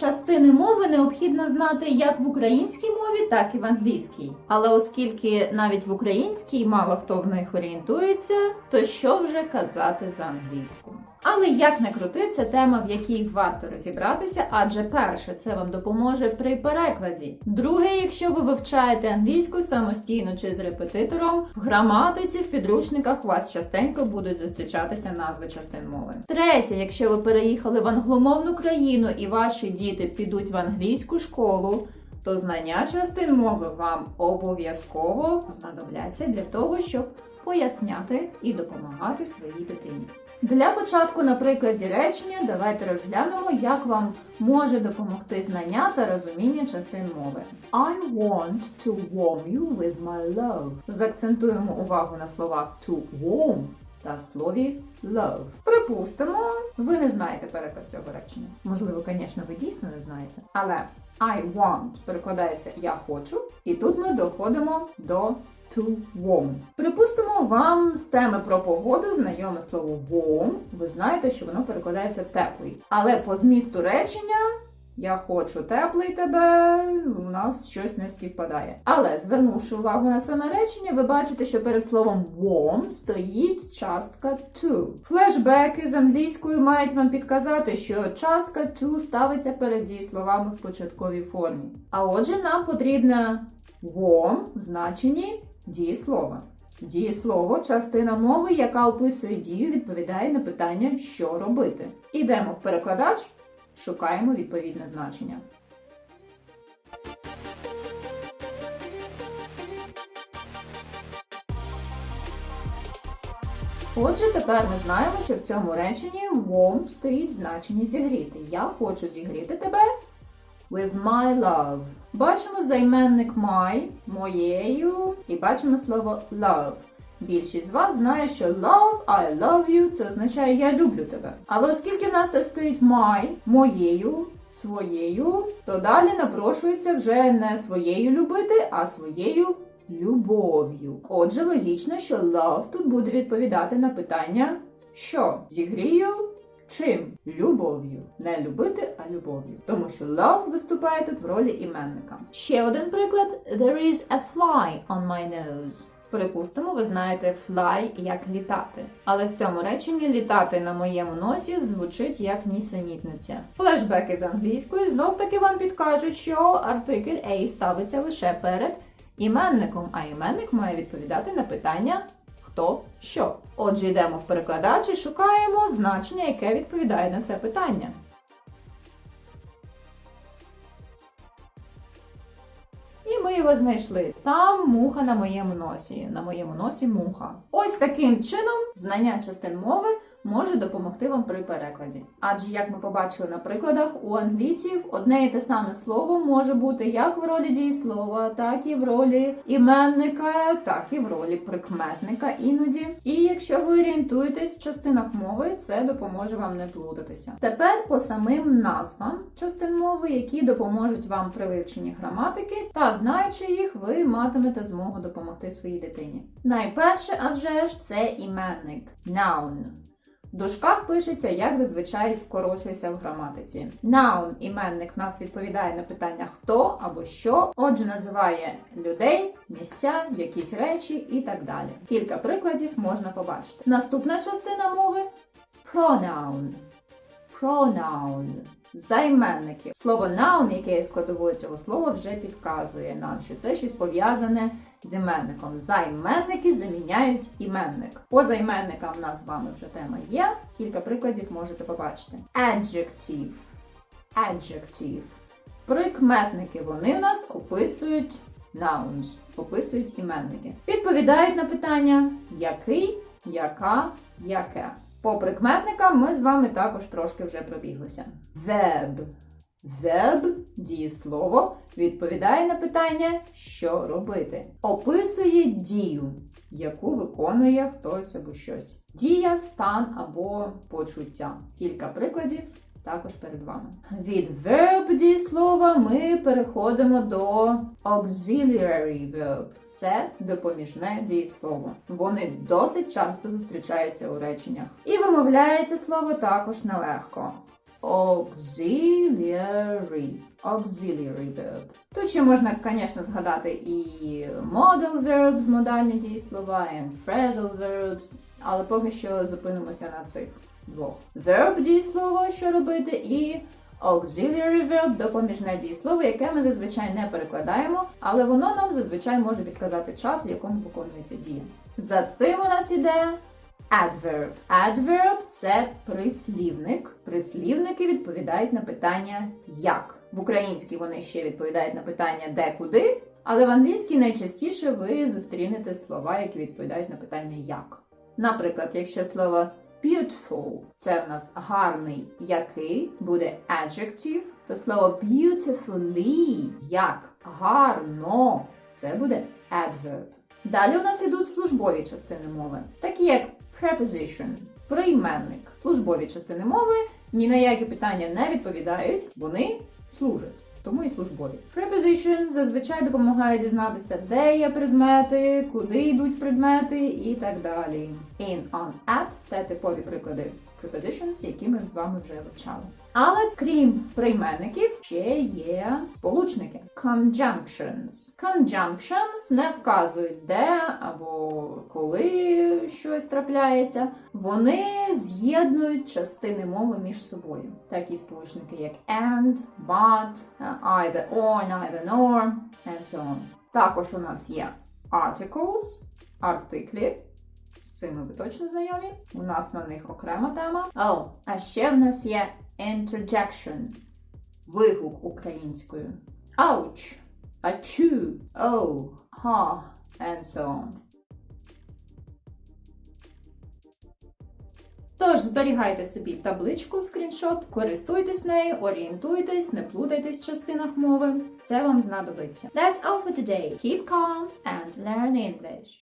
Частини мови необхідно знати як в українській мові, так і в англійській. Але оскільки навіть в українській мало хто в них орієнтується, то що вже казати за англійську? Але як не крути, це тема, в якій варто розібратися, адже перше, це вам допоможе при перекладі. Друге, якщо ви вивчаєте англійську самостійно чи з репетитором, в граматиці в підручниках у вас частенько будуть зустрічатися назви частин мови. Третє, якщо ви переїхали в англомовну країну і ваші діти підуть в англійську школу. То знання частин мови вам обов'язково знадобляться для того, щоб поясняти і допомагати своїй дитині. Для початку, на прикладі речення, давайте розглянемо, як вам може допомогти знання та розуміння частин мови. I want to warm you with my love. Закцентуємо увагу на словах to warm та слові love. Припустимо, ви не знаєте переклад цього речення. Можливо, звісно, ви дійсно не знаєте. Але I want перекладається я хочу, і тут ми доходимо до to warm. Припустимо, вам з теми про погоду знайоме слово warm. Ви знаєте, що воно перекладається теплий. Але по змісту речення я хочу теплий тебе, у нас щось не співпадає. Але звернувши увагу на саме речення, ви бачите, що перед словом warm стоїть частка to. Флешбеки з англійською мають вам підказати, що частка to ставиться перед дієсловами в початковій формі. А отже, нам потрібна warm в значенні дієслова. Дієслово частина мови, яка описує дію, відповідає на питання, що робити. Ідемо в перекладач, шукаємо відповідне значення. Отже, тепер ми знаємо, що в цьому реченні warm стоїть в значенні зігріти. Я хочу зігріти тебе with my love. Бачимо займенник my моєю і бачимо слово love. Більшість з вас знає, що love, I love you це означає я люблю тебе. Але оскільки в нас тут стоїть my моєю, своєю, то далі напрошується вже не своєю любити, а своєю любов'ю. Отже, логічно, що love тут буде відповідати на питання що зігрію чим? Любов'ю. Не любити, а любов'ю. Тому що love виступає тут в ролі іменника. Ще один приклад: There is a fly on my nose. Припустимо, ви знаєте fly як літати. Але в цьому реченні літати на моєму носі звучить як нісенітниця. Флешбеки з англійської знов таки вам підкажуть, що артикль A ставиться лише перед іменником, а іменник має відповідати на питання хто що. Отже, йдемо в перекладач і шукаємо значення, яке відповідає на це питання. І ми його знайшли. Там муха на моєму носі. На моєму носі муха. Ось таким чином знання частин мови може допомогти вам при перекладі. Адже, як ми побачили на прикладах, у англійців одне і те саме слово може бути як в ролі дієслова, так і в ролі іменника, так і в ролі прикметника іноді. І якщо ви орієнтуєтесь в частинах мови, це допоможе вам не плутатися. Тепер по самим назвам частин мови, які допоможуть вам при вивченні граматики, та знаючи їх, ви матимете змогу допомогти своїй дитині. Найперше, адже ж, це іменник noun. Дужках пишеться, як зазвичай скорочується в граматиці. Noun – іменник нас відповідає на питання хто або що, отже, називає людей, місця, якісь речі і так далі. Кілька прикладів можна побачити. Наступна частина мови pronoun. Pronoun. Займенники. Слово noun, яке є складовою цього слова, вже підказує нам, що це щось пов'язане з іменником. Займенники заміняють іменник. По займенникам в нас з вами вже тема є. Кілька прикладів можете побачити. Adjective. Adjective. Прикметники вони нас описують nouns, описують іменники. Відповідають на питання який, яка, яке. По прикметникам ми з вами також трошки вже пробіглися. Verb. Verb – дієслово, відповідає на питання, що робити. Описує дію, яку виконує хтось або щось. Дія, стан або почуття. Кілька прикладів також перед вами. Від verb дієслова ми переходимо до auxiliary verb. Це допоміжне дієслово. Вони досить часто зустрічаються у реченнях. І вимовляється слово також нелегко. Auxiliary. Auxiliary verb. Тут ще можна, звісно, згадати і modal verbs, модальні дієслова, and phrasal verbs, але поки що зупинимося на цих двох. Verb дієслово, що робити, і auxiliary verb допоміжне дієслово, яке ми зазвичай не перекладаємо, але воно нам зазвичай може підказати час, в якому виконується дія. За цим у нас іде Adverb. Adverb – це прислівник. Прислівники відповідають на питання як. В українській вони ще відповідають на питання де, куди, але в англійській найчастіше ви зустрінете слова, які відповідають на питання як. Наприклад, якщо слово beautiful – це в нас гарний який, буде adjective, то слово beautifully як гарно це буде adverb. Далі у нас ідуть службові частини мови, такі як preposition, прийменник. Службові частини мови ні на які питання не відповідають, вони служать. Тому і службові. Preposition зазвичай допомагає дізнатися, де є предмети, куди йдуть предмети і так далі. In, on, at – це типові приклади prepositions, які ми з вами вже вивчали. Але крім прийменників, ще є сполучники. Conjunctions. Conjunctions не вказують де або коли щось трапляється. Вони з'єднують частини мови між собою. Такі сполучники, як and, but, either or, neither nor, and so on. Також у нас є articles, артиклі. З цими ви точно знайомі. У нас на них окрема тема. О, а ще в нас є interjection. Вигук українською. Ouch, achoo, oh, ha, and so on. Тож зберігайте собі табличку, скріншот, користуйтесь нею, орієнтуйтесь, не плутайтесь в частинах мови. Це вам знадобиться. That's all for today. Keep calm and learn English.